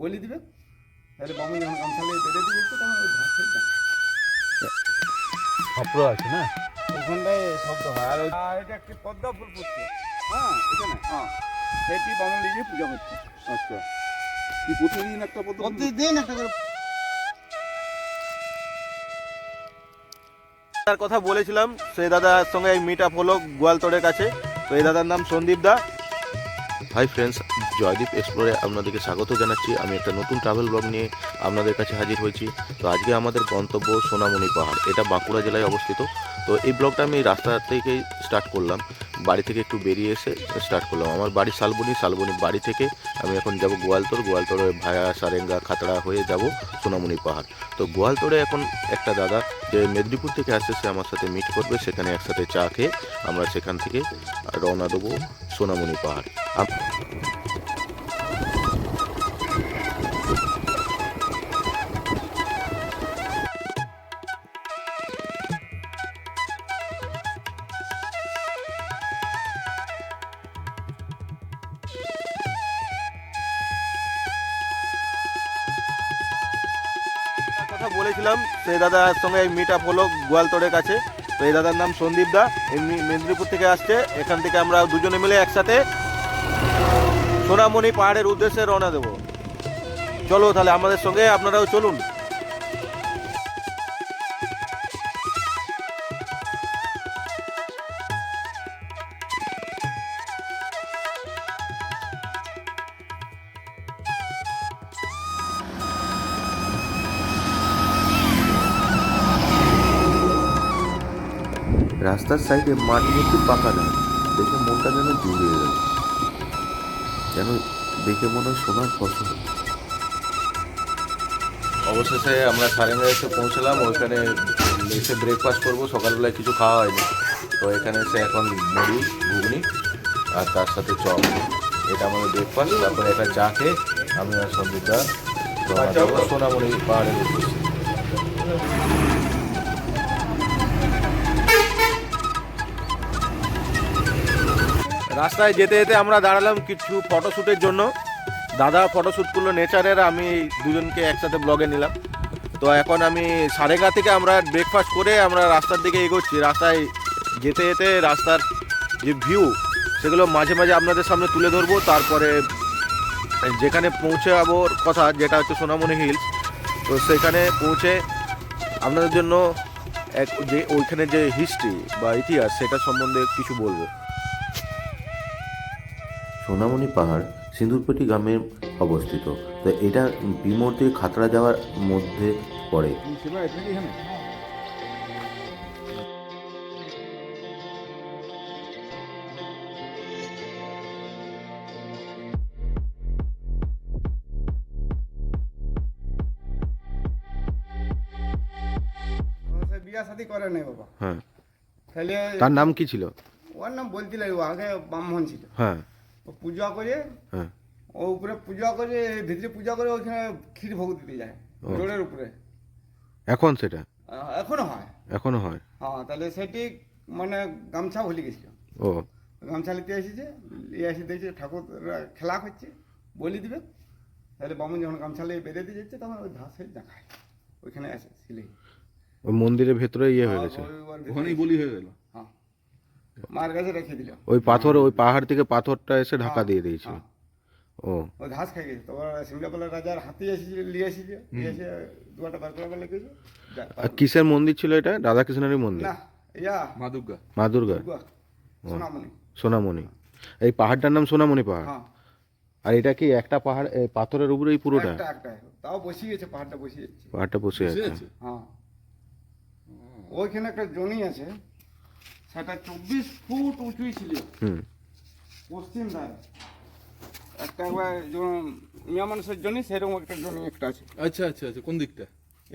বলি দিবে? তাহলে বামুন যখন বেঁধে দিয়ে যাচ্ছে তখন ওই স্বপ্ন আছে না? ওখানটায় শব্দ হয়। আর এটা একটি পদ্মা ফুল ফুটছে হ্যাঁ এখানে? হ্যাঁ। সেটি বামুন লিয়ে পূজা করছে আচ্ছা। কি প্রতিদিন একটা পদ্ধতি প্রতিদিন একটা করে তার কথা বলেছিলাম সেই দাদার সঙ্গে মিট আপ হলো গোয়ালতোড়ের কাছে। তো এই দাদার নাম সন্দীপ দা। হাই ফ্রেন্ডস জয়দীপ এক্সপ্লোরে আপনাদেরকে স্বাগত জানাচ্ছি। আমি একটা নতুন ট্রাভেল ব্লগ নিয়ে আপনাদের কাছে হাজির হয়েছি। তো আজকে আমাদের গন্তব্য সোনামণি পাহাড়। এটা বাঁকুড়া জেলায় অবস্থিত। তো এই ব্লগটা আমি রাস্তা থেকেই স্টার্ট করলাম। বাড়ি থেকে একটু বেরিয়ে এসে স্টার্ট করলাম। আমার বাড়ি শালবনি। শালবনি বাড়ি থেকে আমি এখন যাব গোয়ালতোড় গোয়ালতোড়ে ভায়া, সারেঙ্গা, খাতড়া হয়ে যাব সোনামণি পাহাড়। তো গোয়ালতোড়ে এখন একটা দাদা, যে মেদিনীপুর থেকে আসছে, সে আমার সাথে মিট করবে। সেখানে একসাথে চা খেয়ে আমরা সেখান থেকে রওনা দেবো সোনামণি পাহাড়। কথা বলেছিলাম, সেই দাদার সঙ্গে মিট আপ হলো গোয়ালতোড়ের কাছে। তো এই দাদার নাম সন্দীপ দা এমনি মেদিনীপুর থেকে আসছে। এখান থেকে আমরা দুজনে মিলে একসাথে সোনামণি পাহাড়ের উদ্দেশ্যে রওনা দেবো। চলো তাহলে আমাদের সঙ্গে আপনারাও চলুন। রাস্তার সাইডে মাটি একটু পাকা না দেখে মনটা যেন জুড়িয়ে গেল। যেন দেখে মনে হয় সোনার ফসল। অবশেষে আমরা সারেঙ্গা এসে পৌঁছলাম, ওইখানে এসে ব্রেকফাস্ট করব, সকালবেলায় কিছু খাওয়া হয়নি। তো এখানে এসে এখন মুড়ি, ঘুগনি আর তার সাথে চপ। এটা আমাদের ব্রেকফাস্ট তারপরে একটা চা খেয়ে আমি আর দেবো। সোনামণি পাহাড়ের উদ্দেশ্যে। রাস্তায় যেতে যেতে আমরা দাঁড়ালাম কিছু ফটোশ্যুটের জন্য। দাদা ফটোশ্যুট করল নেচারের, আমি দুজনকে একসাথে ব্লগে নিলাম। তো এখন আমি সারেগা থেকে আমরা ব্রেকফাস্ট করে আমরা রাস্তার দিকে এগোচ্ছি। রাস্তায় যেতে যেতে রাস্তার যে ভিউ সেগুলো মাঝে মাঝে আপনাদের সামনে তুলে ধরবো। তারপরে যেখানে পৌঁছে যাবোর কথা, যেটা হচ্ছে সোনামণি হিলস, তো সেখানে পৌঁছে আপনাদের জন্য এক যে ওইখানে যে হিস্ট্রি বা ইতিহাস, সেটা সম্বন্ধে কিছু বলব। সোনামণি পাহাড় সিঁদুরপটি গ্রামে অবস্থিত। তো এটা বিমোর থেকে খাতড়া যাওয়ার মধ্যে পড়ে। বিয়া শাদি করে নাই বাবা। হ্যাঁ। তাহলে তার নাম কি ছিল? ওর নাম বলছিল ও আগে ব্রাহ্মণ ছিল। হ্যাঁ। পূজা করে হ্যাঁ। ও উপরে পূজা করে ভিতরে পূজা করে ওইখানে ক্ষীর ভোগ দিতে যায় জোরের উপরে। এখন সেটা? এখনও হয়। এখনও হয়? হ্যাঁ তাহলে সেটি মানে গামছা ভুলে গেছিল ও। গামছা নিতে এসেছে নিয়ে এসে দেখছে ঠাকুর খেলা করছে বলি দিবে। তাহলে বামুন যখন গামছা নিয়ে বেঁধে দিয়ে যাচ্ছে তখন ওই ঘাসে দেখায় ওইখানে আসে সিলেই ওই মন্দিরের ভেতরে ইয়ে হয়ে গেছে। ওর ভিতরে- ওখানেই বলি হয়ে গেল। হ্যাঁ মার কাছে রেখে দিল। ওই পাথর ওই পাহাড় থেকে পাথরটা এসে ঢাকা দিয়ে দিয়েছিল। হ্যাঁ। ও। ঘাস খাই গেছে। তোমার রাজার হাতি এসেছে নিয়ে এসেছে নিয়ে এসে দুয়াটা বার করে বলে গেছে কিসের মন্দির ছিল এটা? রাধাকৃষ্ণেরই মন্দির? না ইয়া। মা দুর্গা। মা দুর্গা? সোনামণি। সোনামণি। এই পাহাড়টার নাম সোনামণি পাহাড়? হ্যাঁ। আর এটা কি একটা পাহাড় এই পাথরের উপরেই পুরোটা? একটা একটা। তাও বসিয়ে গেছে পাহাড়টা বসে যাচ্ছে পাহাড়টা বসে আছে। আছে? হ্যাঁ। ওইখানে একটা জনি আছে। সেটা চব্বিশ ফুট উঁচুই ছিল। পশ্চিম ধারে। একটা একবার যেমন মিয়া মানুষের জন্য সেরকম একটা জমি একটা আছে। আচ্ছা আচ্ছা আচ্ছা কোন দিকটা?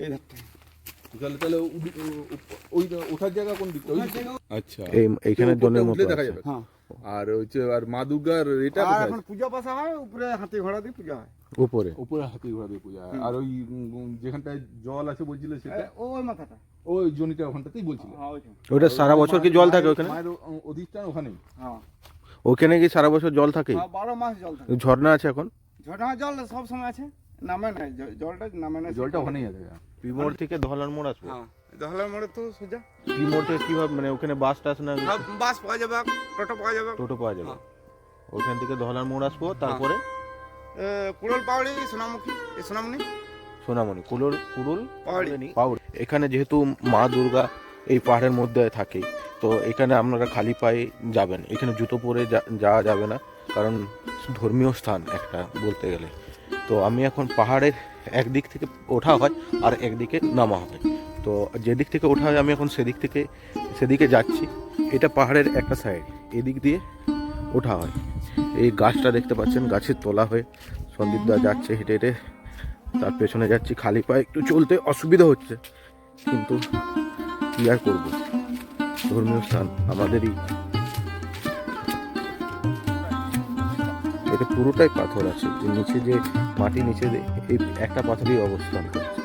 এই ধারটা। তাহলে তাহলে ওই ওঠার জায়গা কোন দিকটা? আচ্ছা। এইখানে উপরটা মতো দেখা যাবে। হ্যাঁ। আর হচ্ছে আর মা দুর্গার এটা আর এখন পূজা পাশা হয় উপরে হাতি ঘোড়া দিয়ে পূজা হয়। উপরে। উপরে হাতি ঘোড়া দিয়ে পূজা হয়। আর ওই যেখানটায় জল আছে বলছিলে সেটা? ওই মাথাটা। ওই জনিটা ওখানটাতেই বলছিলে। হ্যাঁ ওইখানে ওটা সারা বছর কি জল থাকে ওখানে? মায়ের অধিষ্ঠান ওখানেই। হ্যাঁ। ওখানে কি সারা বছর জল থাকে? হ্যাঁ, বারো মাস জল থাকে। ঝর্ণা আছে এখন? ঝর্ণা জল সব সময় আছে নামে জ- জলটা নামে না জলটা ওখানেই আছে পি থেকে ধলার মোড় আসব? হ্যাঁ দহলার মোড়ে তো সোজা। মোড় থেকে কীভাবে মানে ওখানে বাস টাস না বাস পাওয়া যাবে টোটো পাওয়া যাবে। টোটো পাওয়া যাবে। ওখান থেকে ধলার মোড় আসব তারপরে? কুড়ল পাহাড়ি সোনামুখী সোনামুনি। সোনামণি কুলোর পাহাড়ি। পাউড় এখানে যেহেতু মা দুর্গা এই পাহাড়ের মধ্যে থাকে তো এখানে আপনারা খালি পায়ে যাবেন। এখানে জুতো পরে যা- যাওয়া যাবে না কারণ ধর্মীয় স্থান একটা বলতে গেলে। তো আমি এখন পাহাড়ের একদিক থেকে ওঠা হয় আর একদিকে নামা হবে। তো যেদিক থেকে ওঠা হয় আমি এখন সেদিক থেকে সেদিকে যাচ্ছি। এটা পাহাড়ের একটা সাইড এদিক দিয়ে ওঠা হয়। এই গাছটা দেখতে পাচ্ছেন গাছের তোলা হয়ে সন্দীপদা যাচ্ছে হেঁটে হেঁটে। তার পেছনে যাচ্ছি, খালি পায়ে একটু চলতে অসুবিধা হচ্ছে। কিন্তু কি আর করব? ধর্মীয় স্থান আমাদেরই। এটা পুরোটাই পাথর আছে নিচে যে মাটি নিচে এই একটা পাথরই অবস্থান করছে।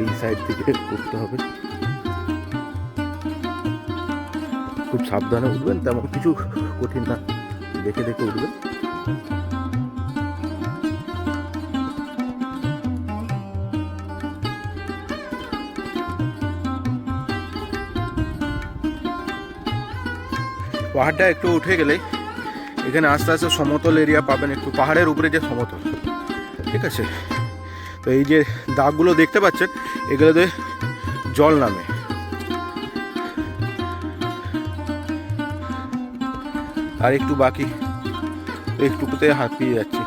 এই সাইড থেকে করতে হবে। খুব সাবধানে উঠবেন, তেমন কিছু কঠিন না। দেখে দেখে উঠবেন পাহাড়টা একটু উঠে গেলে এখানে আস্তে আস্তে সমতল এরিয়া পাবেন একটু। পাহাড়ের উপরে যে সমতল, ঠিক আছে? তো এই যে দাগগুলো দেখতে পাচ্ছেন, এগুলোতে জল নামে। আর একটু বাকি। একটুকুতে হাত পেয়ে যাচ্ছি।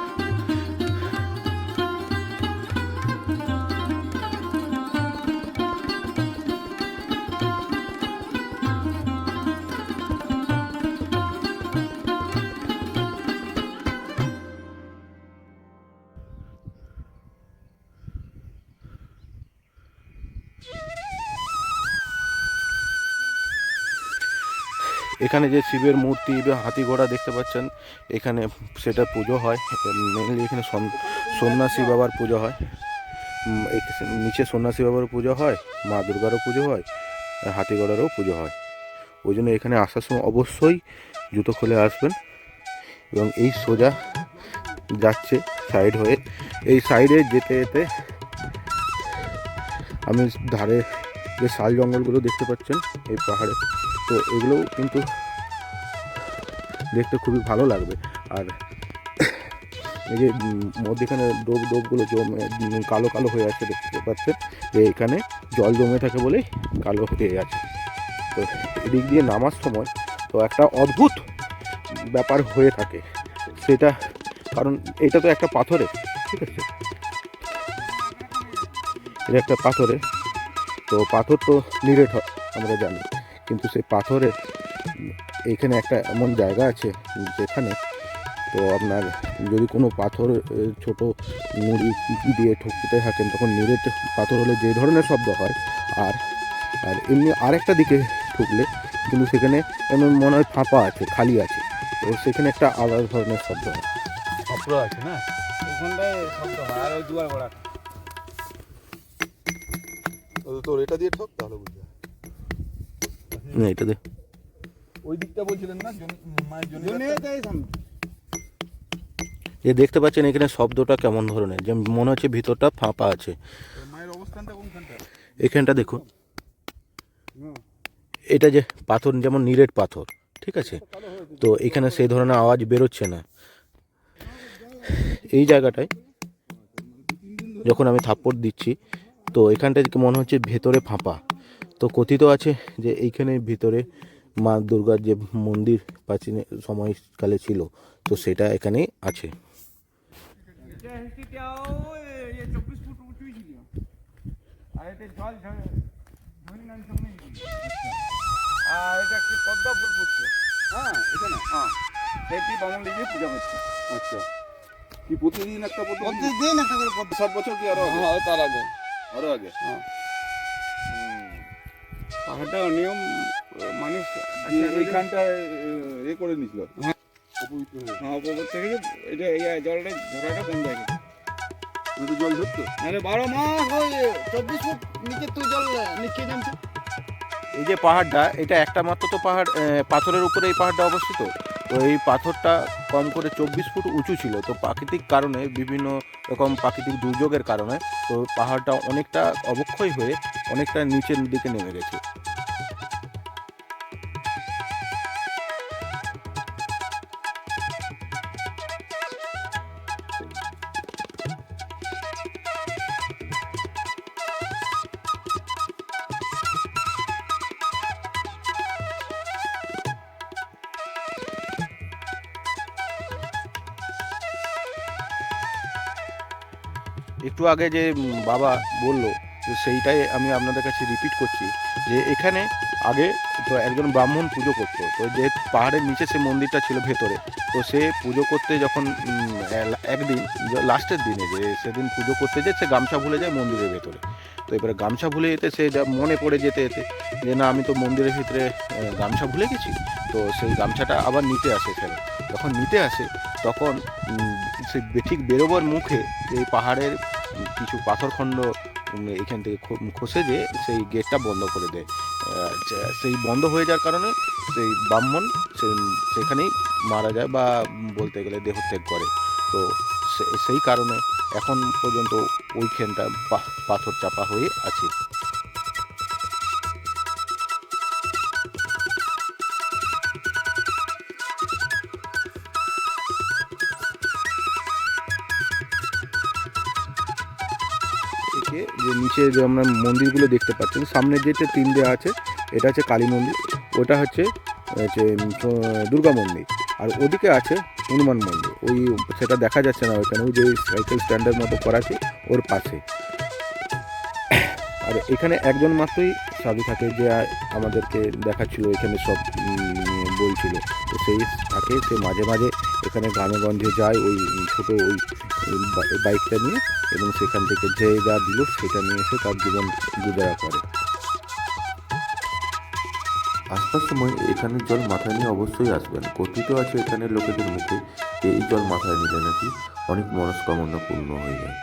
এখানে যে শিবের মূর্তি বা হাতি ঘোড়া দেখতে পাচ্ছেন, এখানে সেটা পুজো হয়। মেনলি এখানে সন- সন্ন্যাসী বাবার পুজো হয়। নিচে সন্ন্যাসী বাবার পুজো হয়, মা দুর্গারও পুজো হয় হাতি ঘোড়ারও পুজো হয়। ওই জন্য এখানে আসার সময় অবশ্যই জুতো খুলে আসবেন এবং এই সোজা যাচ্ছে সাইড হয়ে। এই সাইডে যেতে যেতে আমি ধারে যে শাল জঙ্গলগুলো দেখতে পাচ্ছেন, এই পাহাড়ে। তো এগুলোও কিন্তু দেখতে খুবই ভালো লাগবে। আর এই যে মধ্যেখানে ডোব, ডোবগুলো জমে কালো কালো হয়ে আছে দেখতে পাচ্ছেন, যে এখানে জল জমে থাকে বলেই কালো হয়ে আছে। তো এদিক দিয়ে নামার সময় তো একটা অদ্ভুত ব্যাপার হয়ে থাকে। সেটা, কারণ এটা তো একটা পাথরে ঠিক আছে? এটা একটা পাথরে তো পাথর তো নিরেট হয়, আমরা জানি। কিন্তু সেই পাথরের এইখানে একটা এমন জায়গা আছে যেখানে তো আপনার যদি কোনো পাথর ছোট মুড়ি দিয়ে ঠকতে থাকেন তখন নিরেট পাথর হলে যে ধরনের শব্দ হয় আর আর এমনি আরেকটা দিকে ঠুকলে কিন্তু সেখানে এমন মনে হয় ফাঁপা আছে খালি আছে। তো সেখানে একটা আলাদা ধরনের শব্দ হয়। আছে না? এখানটায় শব্দ হয় আর ওই দুয়ার তোর এটা দিয়ে ঠক তাহলে বুঝবে না, এটা দে ওই দিকটা বলছিলেন না? যে দেখতে পাচ্ছেন এখানে শব্দটা কেমন ধরনের যে মনে হচ্ছে ভিতরটা ফাঁপা আছে। মায়ের অবস্থানটা কোনখানটা? এখানটা দেখুন। এটা যে পাথর যেমন নিরেট পাথর ঠিক আছে? তো এখানে সেই ধরনের আওয়াজ বেরোচ্ছে না। এই জায়গাটায় যখন আমি থাপ্পড় দিচ্ছি তো এখানটা মনে হচ্ছে ভেতরে ফাঁপা। তো কথিত আছে যে এইখানে ভিতরে মা দুর্গার যে মন্দির প্রাচীন সময়কালে ছিল তো সেটা এখানে আছে। আর এটা একটি পদ্মা ফুল ফুটছে হ্যাঁ এখানে হ্যাঁ সেটি বামন পূজা করছে আচ্ছা। কি প্রতিদিন একটা পদ্ধতি প্রতিদিন একটা করে পদ্মা বছর কি আরও হ্যাঁ তার আগে। আরও আগে। হ্যাঁ। পাহাড়টা নিয়ম মানুষ যে এইখানটায় এ করে নিছিল হ্যাঁ। হ্যাঁ উপর থেকে এটা এই জলটা ধরাটা কম যায় তুমি জল ধরতো আরে বারো মাস ওই চব্বিশ ফুট নিচে তুই জল নিচে নামছে এই যে পাহাড়টা এটা একটা মাত্র তো পাহাড় পাথরের উপরে এই পাহাড়টা অবস্থিত? তো এই পাথরটা কম করে চব্বিশ ফুট উঁচু ছিল। তো প্রাকৃতিক কারণে, বিভিন্ন রকম প্রাকৃতিক দুর্যোগের কারণে, তো পাহাড়টা অনেকটা অবক্ষয় হয়ে অনেকটা নিচের দিকে নেমে গেছে। একটু আগে যে বাবা বলল তো সেইটাই আমি আপনাদের কাছে রিপিট করছি, যে এখানে আগে তো একজন ব্রাহ্মণ পুজো করতো, তো যে পাহাড়ের নিচে সে মন্দিরটা ছিল ভেতরে, তো সে পুজো করতে যখন একদিন লাস্টের দিনে যে সেদিন পুজো করতে যায় সে গামছা ভুলে যায় মন্দিরের ভেতরে। তো এবারে গামছা ভুলে যেতে সে যা মনে পড়ে যেতে যেতে, যে না আমি তো মন্দিরের ভিতরে গামছা ভুলে গেছি, তো সেই গামছাটা আবার নিতে আসে এখানে। যখন নিতে আসে, তখন সে ঠিক বেরোবার মুখে এই পাহাড়ের কিছু পাথরখণ্ড এখান থেকে খসে যে সেই গেটটা বন্ধ করে দেয়। সেই বন্ধ হয়ে যাওয়ার কারণে সেই ব্রাহ্মণ সেখানেই মারা যায় বা বলতে গেলে দেহত্যাগ করে। তো সেই কারণে এখন পর্যন্ত ওইখানটা পাথর চাপা হয়ে আছে। যে নিচে যে আমরা মন্দিরগুলো দেখতে পাচ্ছেন সামনে যেটা তিন দেওয়া আছে, এটা হচ্ছে কালী মন্দির, ওটা হচ্ছে হচ্ছে দুর্গা মন্দির, আর ওদিকে আছে হনুমান মন্দির। ওই সেটা দেখা যাচ্ছে না ওইখানে, ওই যে সাইকেল স্ট্যান্ডের মতো করা আছে, ওর পাশে। আর এখানে একজন মাত্রই সাধু থাকে যে আমাদেরকে দেখাচ্ছিল, এখানে সব বলছিল। তো সেই থাকে, সে মাঝে মাঝে এখানে গ্রামেগঞ্জে যায় ওই ছোটো ওই বাইকটা নিয়ে এবং সেখান থেকে যে যা দিল সেটা নিয়ে এসে তার জীবন গুজারা করে। আসবার সময় এখানের জল মাথায় নিয়ে অবশ্যই আসবেন। কথিত আছে এখানের লোকেদের মুখে যে এই জল মাথায় নিলে নাকি অনেক মনস্কামনা পূর্ণ হয়ে যায়।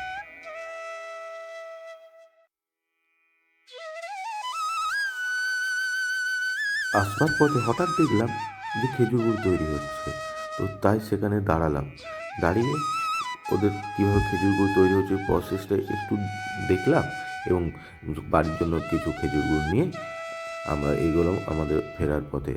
আসবার পথে হঠাৎ দেখলাম যে খেজুর গুড় তৈরি হচ্ছে। তো তাই সেখানে দাঁড়ালাম। দাঁড়িয়ে ওদের কীভাবে খেজুর গুড় তৈরি হচ্ছে প্রসেসটা একটু দেখলাম এবং বাড়ির জন্য কিছু খেজুর গুড় নিয়ে আমরা এগোলাম আমাদের ফেরার পথে।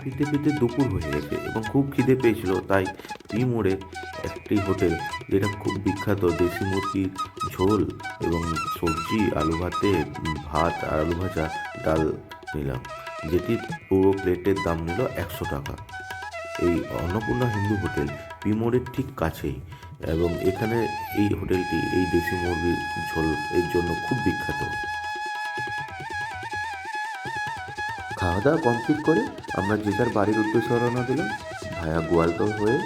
ফিরতে ফিরতে দুপুর হয়ে গেছে এবং খুব খিদে পেয়েছিল, তাই পি মোড়ে একটি হোটেল যেটা খুব বিখ্যাত, দেশি মুরগির ঝোল এবং সবজি, আলু ভাতে, ভাত আর আলু ভাজা ডাল নিলাম যেটি পুরো প্লেটের দাম নিল একশো টাকা। এই অন্নপূর্ণা হিন্দু হোটেল পি মোড়ের ঠিক কাছেই এবং এখানে এই হোটেলটি, এই দেশি মুরগির ঝোল এর জন্য খুব বিখ্যাত। খাওয়া দাওয়া কমপ্লিট করে আমরা যে যার বাড়ির উদ্দেশ্যে রওনা দিলাম ভায়া গোয়ালতর হয়ে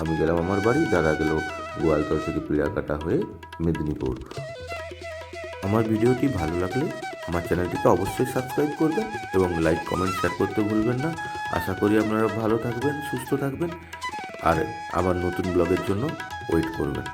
আমি গেলাম আমার বাড়ি, দাদা গেল গোয়ালতর থেকে পিড়াকাটা হয়ে মেদিনীপুর। আমার ভিডিওটি ভালো লাগলে আমার চ্যানেলটিকে অবশ্যই সাবস্ক্রাইব করবেন এবং লাইক কমেন্ট শেয়ার করতে ভুলবেন না। আশা করি আপনারা ভালো থাকবেন, সুস্থ থাকবেন, আর আবার নতুন ব্লগের জন্য ওয়েট করবেন।